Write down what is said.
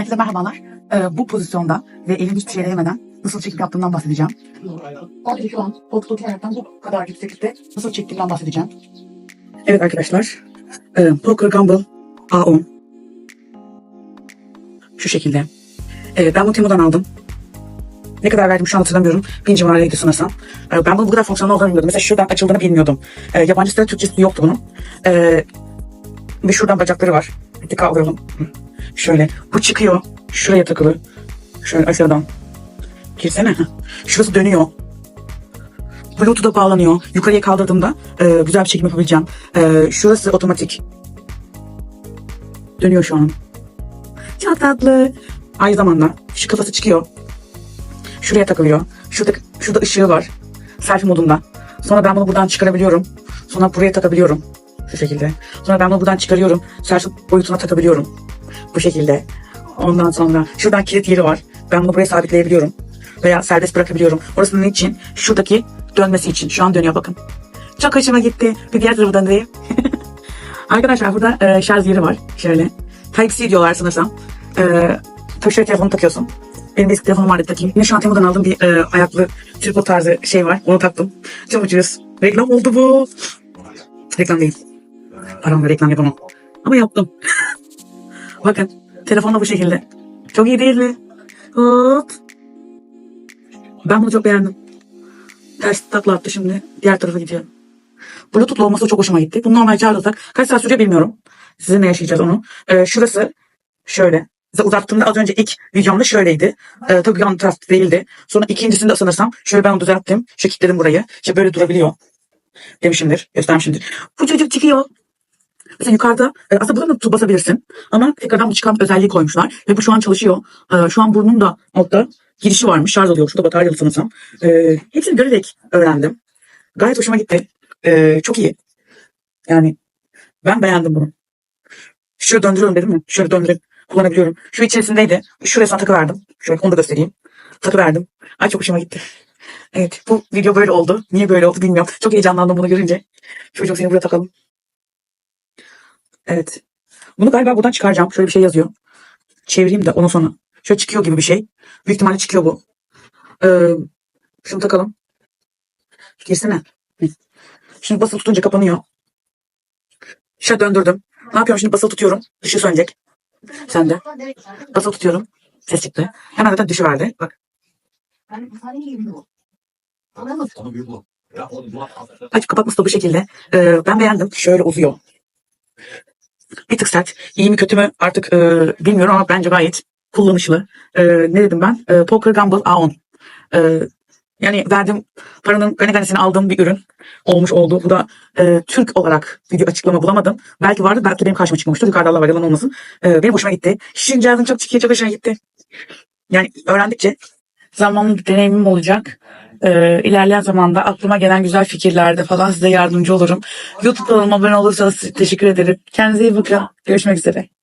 Herkese merhabalar. Ee, bu pozisyonda ve elim hiçbir şey yemeden nasıl çekim yaptığımdan bahsedeceğim. Sadece şu an koltukta oturaraktan bu kadar yükseklikte nasıl çektiğimden bahsedeceğim. Evet arkadaşlar. E, Poker Gumball A10. Şu şekilde. E, ben bunu Temu'dan aldım. Ne kadar verdim şu an hatırlamıyorum. Bin civarıydı sanırsam. E, ben bunun bu kadar fonksiyonel olduğunu bilmiyordum. Mesela şuradan açıldığını bilmiyordum. E, yabancı sitede Türkçesi yoktu bunun. E, ve şuradan bacakları var. Dikkat alıyorum. Şöyle. Bu çıkıyor. Şuraya takılı. Şöyle aşağıdan. Girsene. Şurası dönüyor. Bluetooth'a bağlanıyor. Yukarıya kaldırdığımda e, güzel bir çekim yapabileceğim. E, şurası otomatik. Dönüyor şu an. Çok tatlı. Aynı zamanda şu kafası çıkıyor. Şuraya takılıyor. Şurada, şurada ışığı var. Selfie modunda. Sonra ben bunu buradan çıkarabiliyorum. Sonra buraya takabiliyorum. Şu şekilde. Sonra ben bunu buradan çıkarıyorum. Selfie boyutuna takabiliyorum. Bu şekilde. Ondan sonra şuradan kilit yeri var. Ben bunu buraya sabitleyebiliyorum. Veya serbest bırakabiliyorum. Orası için? Şuradaki dönmesi için. Şu an dönüyor bakın. Çok hoşuma gitti. Bir diğer tarafı döndüreyim. Arkadaşlar burada e, şarj yeri var. Şöyle. Type-C diyorlar sanırsam. E, şöyle telefonu takıyorsun. Benim eski telefonum vardı takayım. Yine şu an Temu'dan aldığım bir e, ayaklı tripod tarzı şey var. Onu taktım. Çok ucuz. Reklam oldu bu. Reklam değil. Paramla reklam yapamam. Ama yaptım. Bakın. Telefonda bu şekilde. Çok iyi değil mi? Hop. Ben bunu çok beğendim. Ters takla attı şimdi. Diğer tarafa gidiyor. Bluetooth'lu olması çok hoşuma gitti. Bunu normal çağırırsak kaç saat sürüyor bilmiyorum. Sizinle yaşayacağız onu. Ee, şurası şöyle. Uzattığımda az önce ilk videomda şöyleydi. Ee, tabii yan taraf değildi. Sonra ikincisinde sanırsam şöyle ben onu düzelttim. Şu kilitledim burayı. İşte böyle durabiliyor. Demişimdir. Göstermişimdir. Bu çocuk çıkıyor. Mesela yukarıda e, aslında buradan da basabilirsin. Ama tekrardan bu çıkan özelliği koymuşlar. Ve bu şu an çalışıyor. E, şu an burnum da altta girişi varmış. Şarj alıyor. Şurada bataryalı sanırsam. E, hepsini görerek öğrendim. Gayet hoşuma gitti. Çok iyi. Yani ben beğendim bunu. Şöyle döndürüyorum dedim mi? Şöyle döndürüp kullanabiliyorum. Şu içerisindeydi. Şurasına takı verdim. Şöyle onu da göstereyim. Takı verdim. Ay çok hoşuma gitti. Evet bu video böyle oldu. Niye böyle oldu bilmiyorum. Çok heyecanlandım bunu görünce. Çocuk seni buraya takalım. Evet. Bunu galiba buradan çıkaracağım. Şöyle bir şey yazıyor. Çevireyim de ondan sonra. Şöyle çıkıyor gibi bir şey. Büyük ihtimalle çıkıyor bu. Ee, şunu takalım. Girsene. Şimdi basılı tutunca kapanıyor. Şöyle döndürdüm. Ne yapıyorum şimdi basılı tutuyorum. Dışı sönecek. Sen de. Basılı tutuyorum. Ses çıktı. Hemen zaten dışı verdi. Bak. Açıp kapatması da bu şekilde. Ee, ben beğendim. Şöyle uzuyor. Bir tık sert. İyi mi kötü mü artık e, bilmiyorum ama bence gayet kullanışlı. E, ne dedim ben? E, Poker Gumball A10. E, yani verdiğim paranın gane ganesini aldığım bir ürün olmuş oldu. Bu da e, Türk olarak video açıklama bulamadım. Belki vardı belki benim karşıma çıkmamıştır. Yukarıda Allah var yalan olmasın. E, benim hoşuma gitti. Şirin çok çıkıyor çok hoşuma gitti. Yani öğrendikçe zamanlı bir deneyimim olacak. Ee, ilerleyen zamanda aklıma gelen güzel fikirlerde falan size yardımcı olurum. YouTube kanalıma abone olursanız teşekkür ederim. Kendinize iyi bakın. Görüşmek üzere.